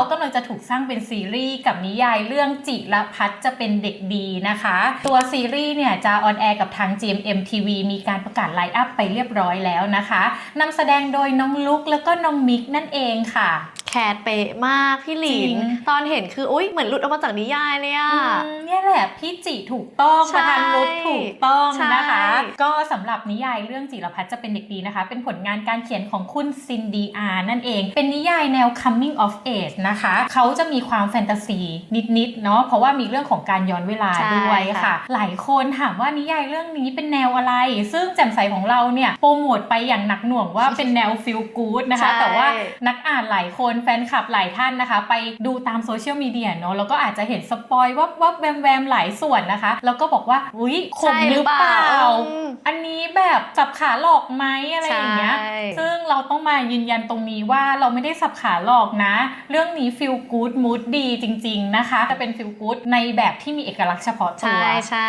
เขากำลังจะถูกสร้างเป็นซีรีส์กับนิยายเรื่องจิรพัฒน์จะเป็นเด็กดีนะคะ ตัวซีรีส์เนี่ยจะออนแอร์กับทาง GMM TV มีการประกาศไลน์อัพไปเรียบร้อยแล้วนะคะนำแสดงโดยน้องลุกแล้วก็น้องมิกนั่นเองค่ะแคทเป๊ะมากพี่หลิจรินงตอนเห็นคืออุ้ยเหมือนหลุดออกมาจากนิยายเลยอะอืมเนี่ยแหละพี่จิถูกต้องใช่ประธานรุดถูกต้องใช่นะคะก็สำหรั บนิยายเรื่องจิรพัฒน์จะเป็นเด็กดีนะคะ เป็นผลงานการเขียนของคุณซินดีอาร์นั่นเอง เป็นนิยายแนว coming of age นะคะ เขาจะมีความแฟนตาซีนิดๆเนาะเพราะว่ามีเรื่องของการย้อนเวลาใช่ด้วยค่ะค่ะ หลายคนถามว่านิยายเรื่องนี้เป็นแนวอะไร ซึ่งแจ่มใสของเราเนี่ยโปรโมทไปอย่างหนักหน่วงว่าเป็นแนว feel good นะคะใช่แต่ว่านักอ่านหลายคนแฟนคลับหลายท่านนะคะ ไปดูตามโซเชียลมีเดียเนาะแล้วก็อาจจะเห็นสปอยวับวับแวมแวมหลายส่วนนะคะ แล้วก็บอกว่าอุ้ยขมหรือเปล่าอืมอันนี้แบบสับขาหลอกไหมอะไรอย่างเงี้ยใช่ซึ่งเราต้องมายืนยันตรงนี้ว่าเราไม่ได้สับขาหลอกนะ เรื่องนี้ feel good mood ดีจริง ๆ นะคะ จะเป็น feel good ในแบบที่มีเอกลักษณ์เฉพาะตัวใช่ใช่